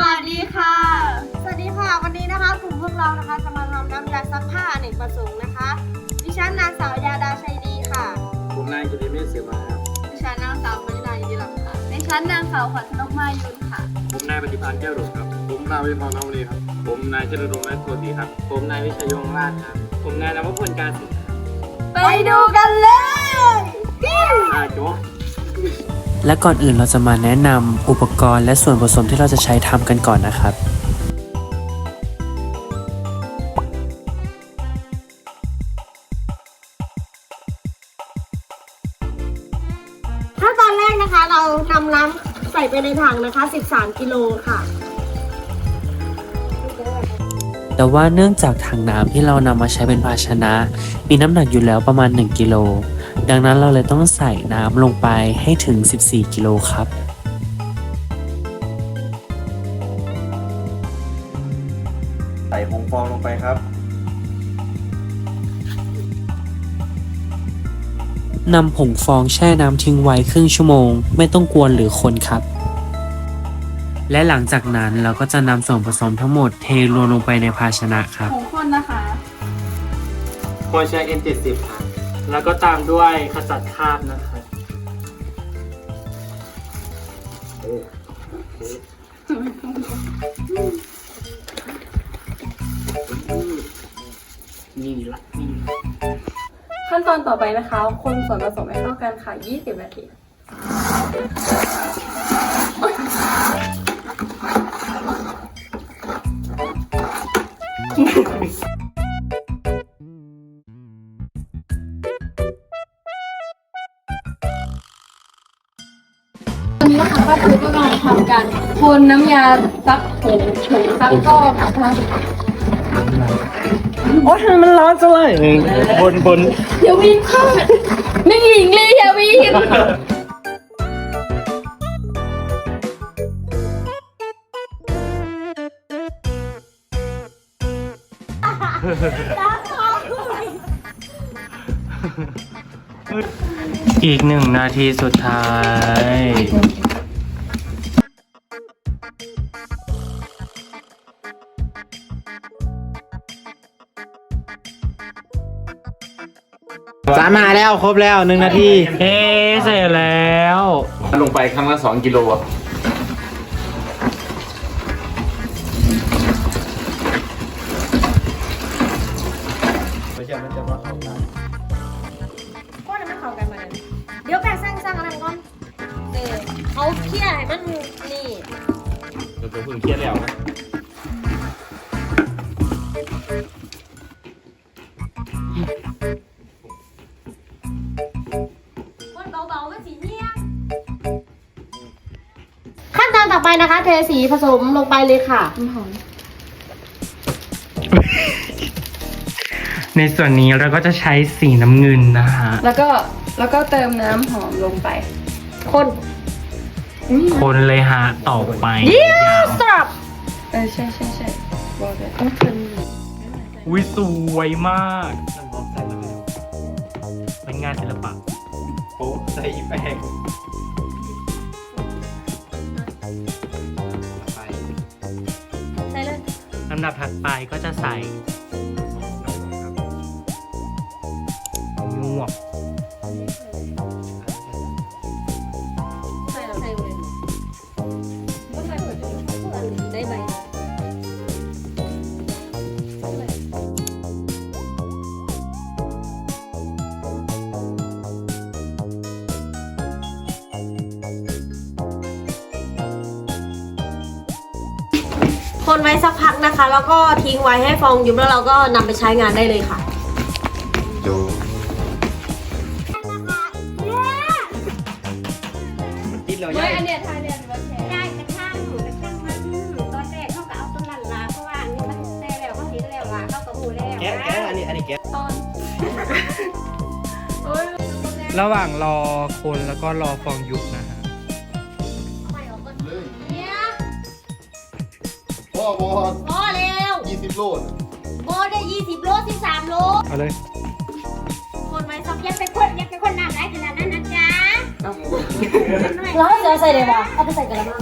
วัสดีค่ะ สวัสดีค่ะ วันนี้นะคะกลุ่มพวกเรานะคะจะมาทำน้ำยาซักผ้าอเนกประสงค์นะคะ ดิฉันนางสาวยาดาชัยดีค่ะ ผมนายกิติเมฆเสียมาครับ ดิฉันนางสาวมณิลายินดีลำค่ะ ดิฉันนางสาวขวัญชนกมายุนค่ะ ผมนายปฏิพันธ์แก้วหลงครับ ผมนายวิพรนวรีครับ ผมนายเจริญรงค์และโกติครับ ผมนายวิชัยยงราชครับ ผมนายนวพลการศิลป์ครับไปดูกันเลยอาโจ และก่อนอื่นเราจะมาแนะนำอุปกรณ์และส่วนผสมที่เราจะใช้ทำกันก่อนนะครับขั้นตอนแรกนะคะ เรานำน้ำใส่ไปในถังนะคะ 13 กิโลค่ะ แต่ว่าเนื่องจากถังน้ำที่เรานำมาใช้เป็นภาชนะ มีน้ำหนักอยู่แล้วประมาณ 1 กิโล ดังนั้นเราเลยต้องใส่น้ำลงไปให้ถึง 14 กิโลครับใส่ผงฟองลงไปครับนำผงฟองแช่น้ำทิ้งไว้ครึ่งชั่วโมง ไม่ต้องกวนหรือคนครับ และหลังจากนั้นเราก็จะนำส่วนผสมทั้งหมดเทรวมลงไปในภาชนะครับ ของคนนะคะโปรเชเอ็นเจ็ดสิบครับ แล้วก็ตามด้วยขจัดคราบนะครับนี่ละนี่ขั้นตอนต่อไปนะคะ คนส่วนผสมให้เข้ากันค่ะ 20 นาที นนี้นะคะป้าปูก็กำลังทำการคนน้ำยาซักผงผงซักก็นะคะโอ้ยมันร้อนจังเลยบนบนอย่าวิ่งเข้าไม่หญิงเลยอย่าวิ่งอีกหนึ่งนาทีสุดท้าย สามมาแล้วครบแล้วหนึ่งนาทีเอ๊ะเสร็จแล้ว ลงไปครั้งละสองกิโลอะก็จะไม่เข้ากันมาเลยเดี๋ยวแปะสร้างสร้างอะไรก่อน เออเขาเคี่ยให้มันนี่ เราจะเพิ่งเครียดแล้วนะ ไปนะคะ เทสีผสมลงไปเลยค่ะในส่วนนี้เราก็จะใช้สีน้ำเงินนะฮะแล้วก็แล้วก็เติมน้ำหอมลงไป คนคนเลยฮะต่อไปสลับเออใช่ใช่ใช่บอกเลยต้องเติมวิสวยมากเป็นงานศิลปะโป๊ะใส่แป้ง ดับถัดไปก็จะใส่ยวบ คนไว้สักพักนะคะ แล้วก็ทิ้งไว้ให้ฟองยุบแล้วเราก็นำไปใช้งานได้เลยค่ะ ดูเฮ้ยอันเนี้ยทายเรียนว่าแชร์ได้กระทั่งกระทั่งมันตอนแรกเขาก็เอาต้นนั้นลาเพราะว่าอันนี้มันแต่แล้วเขาเห็นแล้วลาเขาก็หูแล้วแกะแกะอันนี้อันนี้แกะตอนโอ้ยระหว่างรอคนแล้วก็รอฟองยุบนะฮะ บอลพอแล้วยี่สิบโลนโบได้ยี่สิบโลสิบสามโลเอาเลยคนไว้สักอยังไปคนอยังไปคนน้ำไหลขนาดนั้นนะจ๊ะแล้วจะใส่เลยปะเอาไปใส่กระมัง